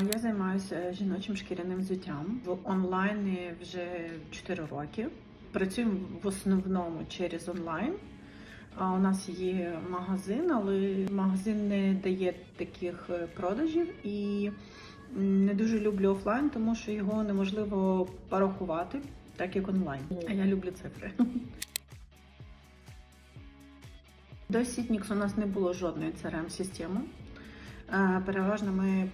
Я займаюся жіночим шкіряним взуттям в онлайні вже 4 роки. Працюємо в основному через онлайн. А у нас є магазин, але магазин не дає таких е, продажів і не дуже люблю офлайн, тому що його неможливо порахувати, так як онлайн. А я люблю цифри. До Sitnix у нас не було жодної crm системи Е, Переважно ми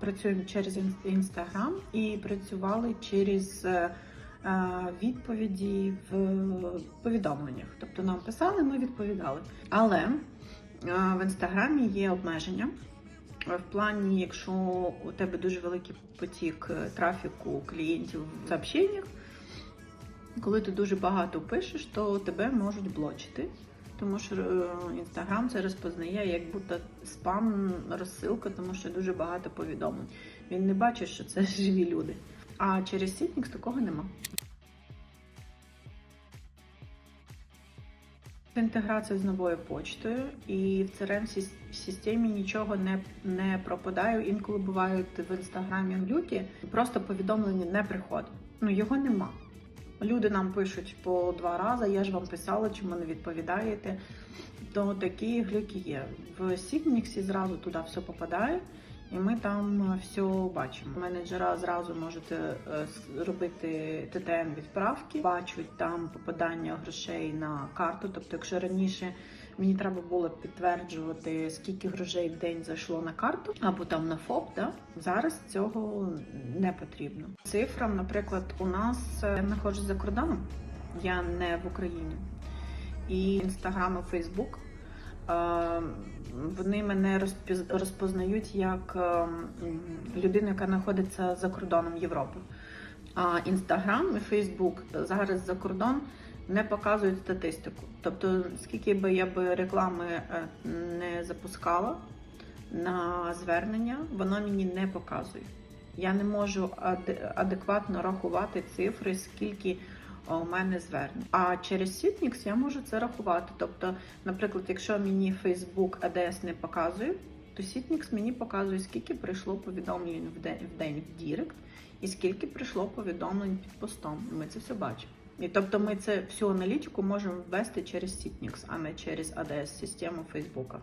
працюємо через інстаграм і працювали через е, е, відповіді в повідомленнях. Тобто нам писали, ми відповідали. Але е, в інстаграмі є обмеження. Е, В плані, якщо у тебе дуже великий потік е, трафіку клієнтів в сообщеннях, коли ти дуже багато пишеш, то тебе можуть блочити. Тому що інстаграм це розпознає як будто спам розсилка, тому що дуже багато повідомлень. Він не бачить, що це живі люди. А через Sitnix такого нема. Інтеграція з новою почтою і в crm системі нічого не, не пропадає. Інколи бувають в інстаграмі глюки, просто повідомлення не приходить. Ну його нема. Люди нам пишуть по два рази, я ж вам писала, чому не відповідаєте. То такі глюки є. В Сігніксі зразу туди все попадає, і ми там все бачимо. Менеджера зразу можете е, робити ТТН відправки, бачать там попадання грошей на карту. Тобто, якщо раніше мені треба було підтверджувати, скільки грошей в день зайшло на карту або там на ФОП, да? зараз цього не потрібно. Цифрам, наприклад, у нас е, я знаходжусь за кордоном, я не в Україні. І інстаграм і Фейсбук. Вони мене розпознають як е, людину, яка знаходиться за кордоном Європи. А інстаграм і Фейсбук зараз за кордон не показують статистику. Тобто, скільки би я би реклами е, не запускала на звернення, воно мені не показує. Я не можу адекватно рахувати цифри, скільки у мене звернень. А через Sitnix я можу це рахувати. Тобто, наприклад, якщо мені Facebook ADS не показує, то Sitnix мені показує, скільки прийшло повідомлень в день в день в Дірект і скільки прийшло повідомлень під постом. Ми це все бачимо. І тобто ми це всю аналітику можемо ввести через Sitnix, а не через ADS-систему Фейсбука.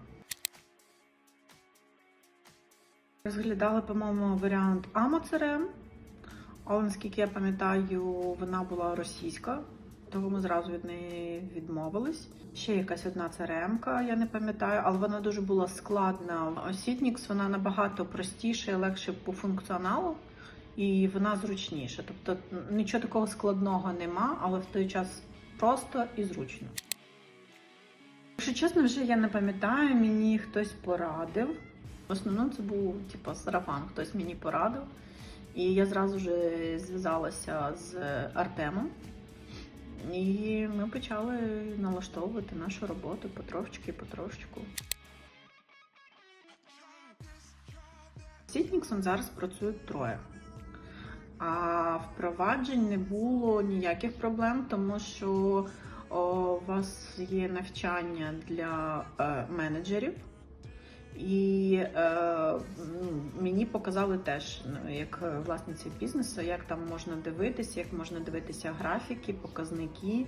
Розглядали, по-моєму, варіант AmoCRM, але наскільки я пам'ятаю, вона була російська, тому ми зразу від неї відмовились. Ще якась одна CRM, я не пам'ятаю, але вона дуже була складна. Sitnix, вона набагато простіша і легше по функціоналу, і вона зручніша. Тобто нічого такого складного нема, але в той час просто і зручно. Якщо чесно, вже я не пам'ятаю, мені хтось порадив. В основному це був типу, сарафан, хтось мені порадив. І я зразу ж зв'язалася з Артемом. І ми почали налаштовувати нашу роботу потрошечки, потрошечку. З Сітніксом зараз працюють троє. А впроваджень не було ніяких проблем, тому що у вас є навчання для е, менеджерів. І е, мені показали теж, ну, як власниці бізнесу, як там можна дивитися, як можна дивитися графіки, показники,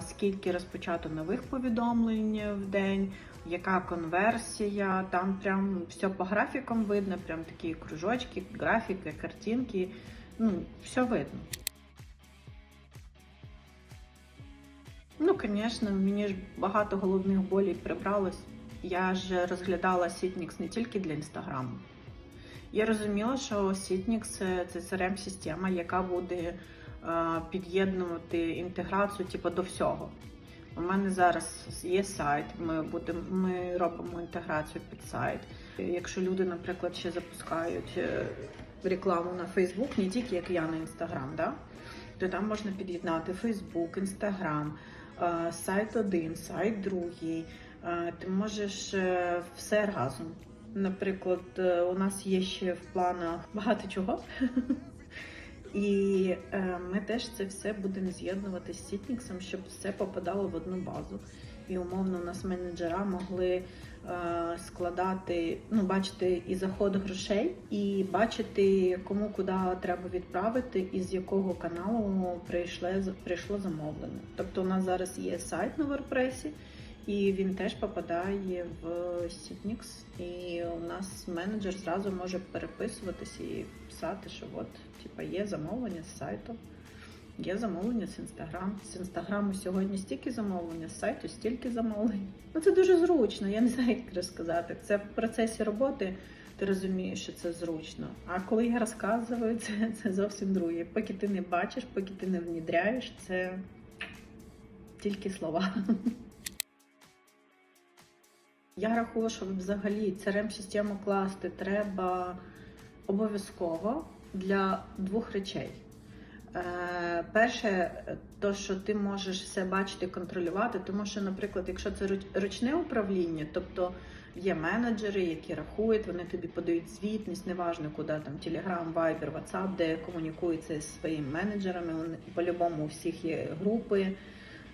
скільки розпочато нових повідомлень в день, яка конверсія. Там прям все по графікам видно, прям такі кружочки, графіки, картинки. Ну, все видно. Ну, звісно, мені ж багато головних болей прибралось. Я ж розглядала Sitnix не тільки для інстаграму. Я розуміла, що Sitnix це, це CRM-система, яка буде під'єднувати інтеграцію типу, до всього. У мене зараз є сайт, ми, будемо, ми робимо інтеграцію під сайт. Якщо люди, наприклад, ще запускають е, рекламу на Facebook, не тільки як я на Instagram, да? то там можна під'єднати Facebook, Instagram, е, сайт один, сайт другий. Е, Ти можеш е, все разом. Наприклад, е, у нас є ще в планах багато чого. І е, ми теж це все будемо з'єднувати з Сітніксом, щоб все попадало в одну базу. І умовно у нас менеджера могли е, складати, ну, бачити і заход грошей, і бачити, кому куди треба відправити, і з якого каналу прийшло, прийшло замовлення. Тобто у нас зараз є сайт на WordPress, і він теж попадає в Sitnix, і у нас менеджер зразу може переписуватися і писати, що от, типа, є замовлення з сайту. Є замовлення з інстаграм. З інстаграму сьогодні стільки замовлення, з сайту стільки замовлень. Ну це дуже зручно. Я не знаю, як розказати. Це в процесі роботи. Ти розумієш, що це зручно. А коли я розказую, це, це зовсім друге. Поки ти не бачиш, поки ти не внідряєш, це тільки слова. Я рахую, що взагалі crm систему класти треба обов'язково для двох речей. Е, Перше, то, що ти можеш все бачити, контролювати, тому що, наприклад, якщо це ручне управління, тобто є менеджери, які рахують, вони тобі подають звітність, неважно куди там Telegram, Viber, WhatsApp, де комунікуються зі своїми менеджерами. По-любому у всіх є групи,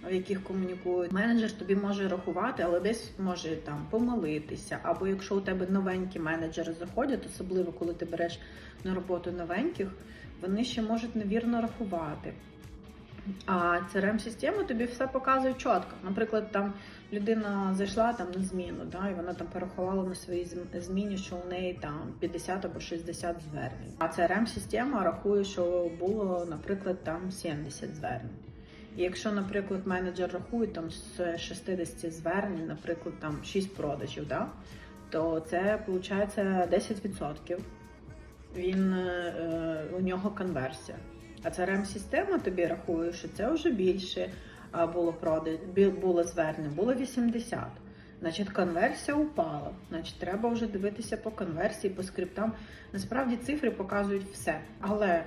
в яких комунікують. Менеджер тобі може рахувати, але десь може там помилитися. Або якщо у тебе новенькі менеджери заходять, особливо коли ти береш на роботу новеньких вони ще можуть невірно рахувати. А crm система тобі все показує чітко. Наприклад, там людина зайшла там на зміну, да, і вона там порахувала на своїй зміні, що у неї там 50 або 60 звернень. А crm система рахує, що було, наприклад, там 70 звернень. Якщо, наприклад, менеджер рахує там з 60 звернень, наприклад, там 6 продажів, да, то це виходить 10% він е, у нього конверсія. А crm система тобі рахує, що це вже більше було прода... бі- було звернень, було 80. Значить, конверсія упала. Значить, треба вже дивитися по конверсії, по скриптам. Насправді цифри показують все. Але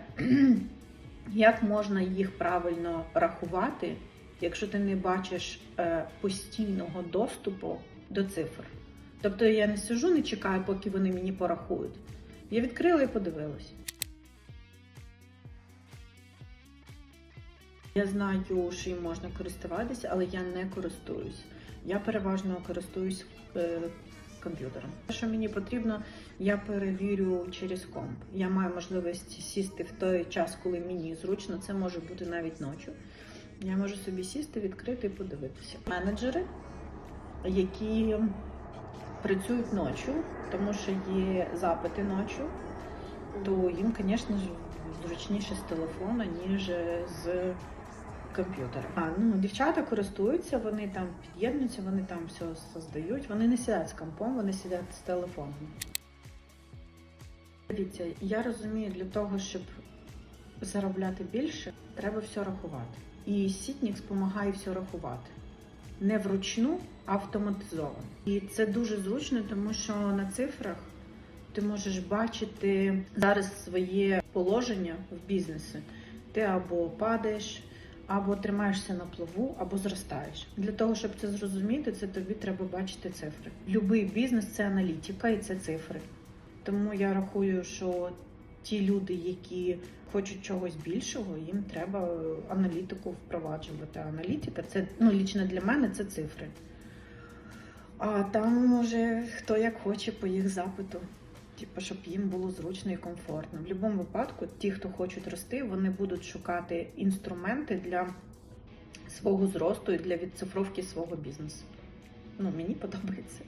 як можна їх правильно рахувати, якщо ти не бачиш е, постійного доступу до цифр? Тобто я не сижу, не чекаю, поки вони мені порахують. Я відкрила і подивилась. Я знаю, що їм можна користуватися, але я не користуюсь. Я переважно користуюсь е, комп'ютером. Те, що мені потрібно, я перевірю через комп. Я маю можливість сісти в той час, коли мені зручно. Це може бути навіть ночі. Я можу собі сісти, відкрити і подивитися. Менеджери, які працюють ночі, тому що є запити ночі, то їм, звісно зручніше з телефона, ніж з комп'ютера. А ну дівчата користуються, вони там під'єднуються, вони там все создають. Вони не сидять з компом, вони сидять з телефоном. Дивіться, я розумію, для того, щоб заробляти більше, треба все рахувати. І Sitnix допомагає все рахувати не вручну, а автоматизовано. І це дуже зручно, тому що на цифрах ти можеш бачити зараз своє положення в бізнесі. Ти або падаєш, або тримаєшся на плаву, або зростаєш. Для того, щоб це зрозуміти, це тобі треба бачити цифри. Любий бізнес це аналітика і це цифри. Тому я рахую, що ті люди, які хочуть чогось більшого, їм треба аналітику впроваджувати. Аналітика це ну лічно для мене це цифри. А там може хто як хоче по їх запиту. Типу, щоб їм було зручно і комфортно. В будь-якому випадку, ті, хто хочуть рости, вони будуть шукати інструменти для свого зросту і для відцифровки свого бізнесу. Ну, мені подобається.